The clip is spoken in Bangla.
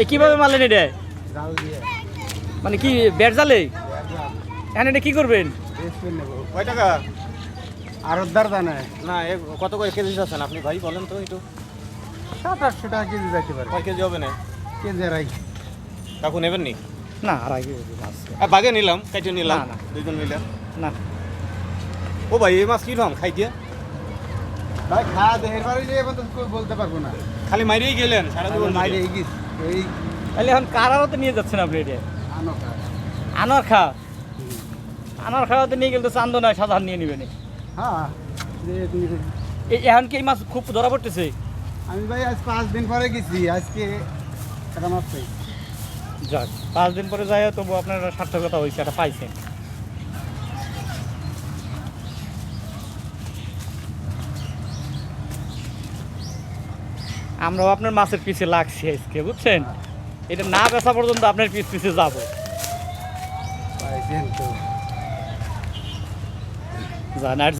এ কীভাবে মারলেন এটা? মানে কি বেড় জালে? এখন এটা কি করবেন? কয় টাকা? না এ কত করে কেজি আছেন আপনি? ভাই বলেন তো একটু। সাত আটশো টাকা কেজি যাইতে পারে। কয় কেজি হবে না? কেজি রাই কাকু নেবেন নি? না মাছ বাগে নিলাম নিলাম না, মিলে। ও ভাই এই মাছ কীরকম খাই দিয়ে ভাই খাওয়া দেহের বাড়ি নিয়ে তো বলতে পারব না। খালি মাইরেই গেলেন সারা জীবন মাইরে মাইরে এই তাহলে এখন কারারতে নিয়ে যাচ্ছেন আপনি এটা? আনো খা। আনার খা? আনার খাওয়াতে নিয়ে গেলে তো চান্দ নয় সাধারণ নিয়ে নেবেন। হ্যাঁ এই এখন কি এই মাছ খুব ধরা পড়তেছে? আমি ভাই আজ পাঁচ দিন পরে গেছি আজকে একটা মাছ পাই যাক পাঁচ দিন পরে যায় তবু আপনার সার্থকতা হয়েছে একটা পাইছেন। আমরাও আপনার মাছের পিছে লাগছি আজকে বুঝছেন? এটা না বেচা পর্যন্ত আপনার পিছ পিছে যাব। জানার